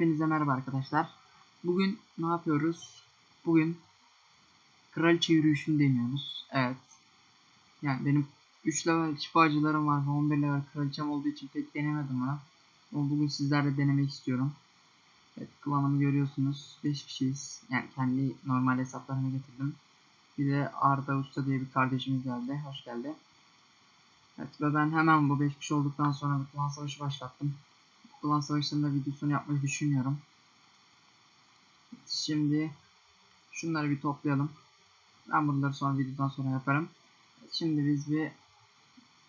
Hepinize merhaba arkadaşlar. Bugün ne yapıyoruz? Bugün kraliçe yürüyüşünü deniyoruz. Evet. Yani benim 3 level şifacılarım var ve 11 level kraliçem olduğu için pek denemedim ona. Ama bugün sizlerle denemek istiyorum. Evet klanımı görüyorsunuz. 5 kişiyiz. Yani kendi normal hesaplarımı getirdim. Bir de Arda Usta diye bir kardeşimiz geldi. Hoş geldi. Evet ve ben hemen bu 5 kişi olduktan sonra klan savaşı başlattım. Klan savaşlarında videosunu yapmayı düşünüyorum. Şimdi şunları bir toplayalım. Ben bunları sonra videodan sonra yaparım. Şimdi biz bir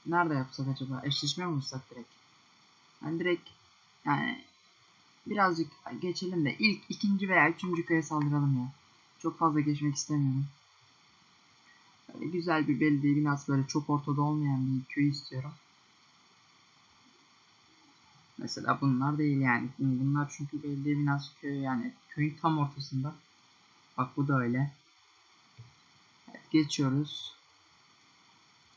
nerede yapsak acaba? Eşleşme mi bulsak direkt? Yani direkt yani birazcık geçelim de ilk ikinci veya üçüncü köye saldıralım ya. Çok fazla geçmek istemiyorum. Böyle güzel bir belediye binası böyle çok ortada olmayan bir köy istiyorum. Mesela bunlar değil yani. Bunlar çünkü belediye binası köy yani köyün tam ortasında. Bak bu da öyle. Evet, geçiyoruz.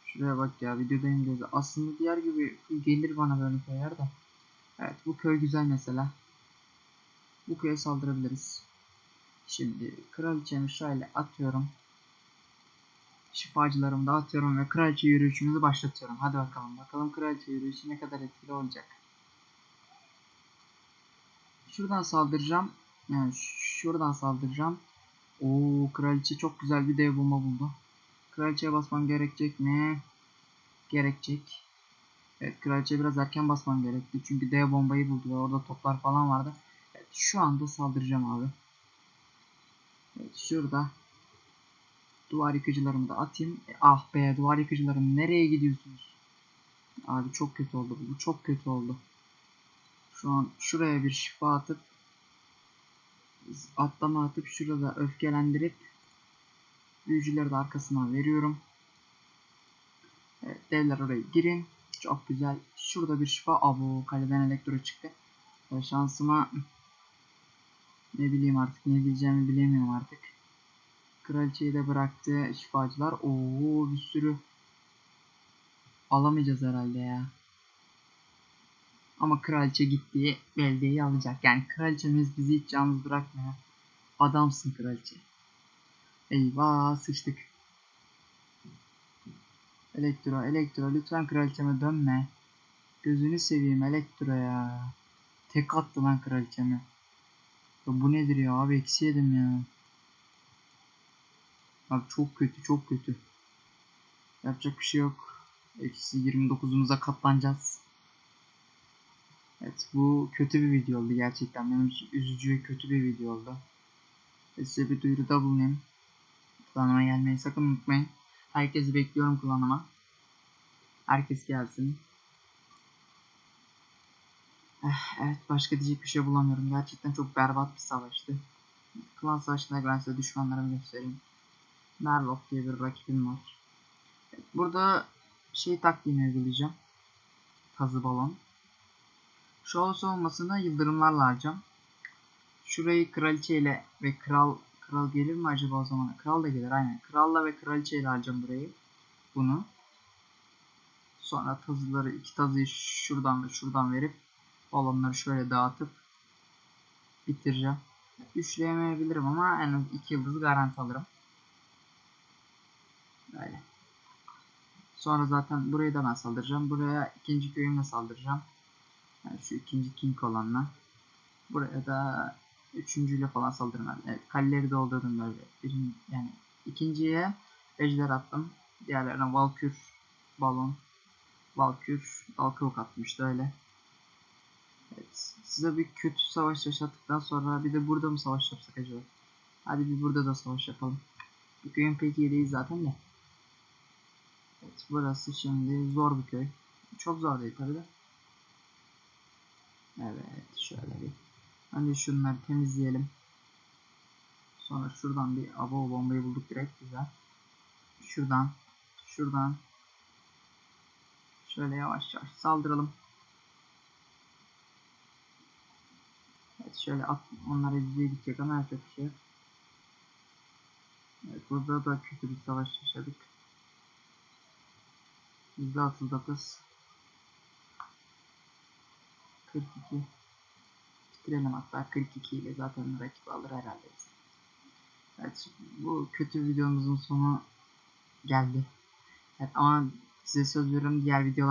Şuraya bak ya videodayım gözü. Aslında diğer gibi gelir bana böyle köyler de. Evet bu köy güzel mesela. Bu köye saldırabiliriz. Şimdi kraliçemi şöyle atıyorum. Şifacılarımı da atıyorum ve kraliçe yürüyüşümüzü başlatıyorum. Hadi bakalım. Bakalım kraliçe yürüyüşü ne kadar etkili olacak. Şuradan saldıracağım. Yani şuradan saldıracağım. Oo kraliçe çok güzel bir dev bomba buldu. Kraliçeye basmam gerekecek mi? Gerekecek. Evet kraliçeye biraz erken basmam gerekti. Çünkü dev bombayı buldu ve orada toplar falan vardı. Evet şu anda saldıracağım abi. Evet şurada. Duvar yıkıcılarımı da atayım. E, ah be duvar yıkıcılarım nereye gidiyorsunuz? Abi çok kötü oldu bu. Çok kötü oldu. Şu an şuraya bir şifa atıp atlama atıp şurada öfkelendirip büyücüleri de arkasına veriyorum. Evet, devler oraya girin. Çok güzel. Şurada bir şifa. Abo kaleden elektro çıktı. Ve şansıma ne bileyim artık ne diyeceğimi bilemiyorum artık. Kraliçeyi de bıraktı şifacılar. Oo bir sürü alamayacağız herhalde ya. Ama kraliçe gittiği beldeyi alacak. Yani kraliçemiz bizi hiç yalnız bırakmıyor. Adamsın kraliçe. Eyvah sıçtık. Elektro, elektro lütfen kraliçeme dönme. Gözünü seveyim elektro ya. Tek attı lan kraliçeme. Ya bu nedir ya abi eksi yedim ya. Abi çok kötü çok kötü. Yapacak bir şey yok. Eksi 29'umuza katlanacağız. Evet bu kötü bir video oldu gerçekten. Benim için üzücü ve kötü bir video oldu. Size bir duyuruda bulunayım. Klanıma gelmeyi sakın unutmayın. Herkesi bekliyorum klanıma. Herkes gelsin. Eh, evet başka diyecek bir şey bulamıyorum. Gerçekten çok berbat bir savaştı. Klan savaşında ben size düşmanlarımı göstereyim. Merlock diye bir rakibim var. Burada şey taktiğini uygulayacağım. Kazı balon. Show olmasına yıldırımlarla harcam. Şurayı kraliçe ile ve kral kral gelir mi acaba o zaman? Kral da gelir aynen. Kralla ve kraliçe ile harcam burayı. Bunu. Sonra tazıları iki tazıyı şuradan ve şuradan verip balonları şöyle dağıtıp bitireceğim. Üçleyemeyebilirim ama en az iki yıldız garanti alırım. Böyle. Sonra zaten burayı da ben saldıracağım. Buraya ikinci köyümle saldıracağım. Yani şu ikinci king olanla. Buraya da üçüncüyle falan saldırırım. Evet kaleleri doldurdum böyle. Birin, yani ikinciye ejder attım. Diğerlerine valkür, balon, valkür, dalkavuk atmıştı öyle. Evet. Size bir kötü savaş yaşattıktan sonra bir de burada mı savaş yapsak acaba? Hadi bir burada da savaş yapalım. Bu köyün pek iyi değil zaten de. Evet burası şimdi zor bir köy. Çok zor değil tabi de. Evet şöyle bir. Önce şunları temizleyelim. Sonra şuradan bir abo bombayı bulduk direkt güzel. Şuradan şuradan şöyle yavaş yavaş saldıralım. Evet şöyle at onları izleye gidecek ama yapacak bir şey. Evet burada da kötü bir savaş yaşadık. %39 42 Bitirelim hatta 42 ile zaten rakip alır herhalde. Evet bu kötü videomuzun sonu geldi. Evet, ama size söz veriyorum diğer videolar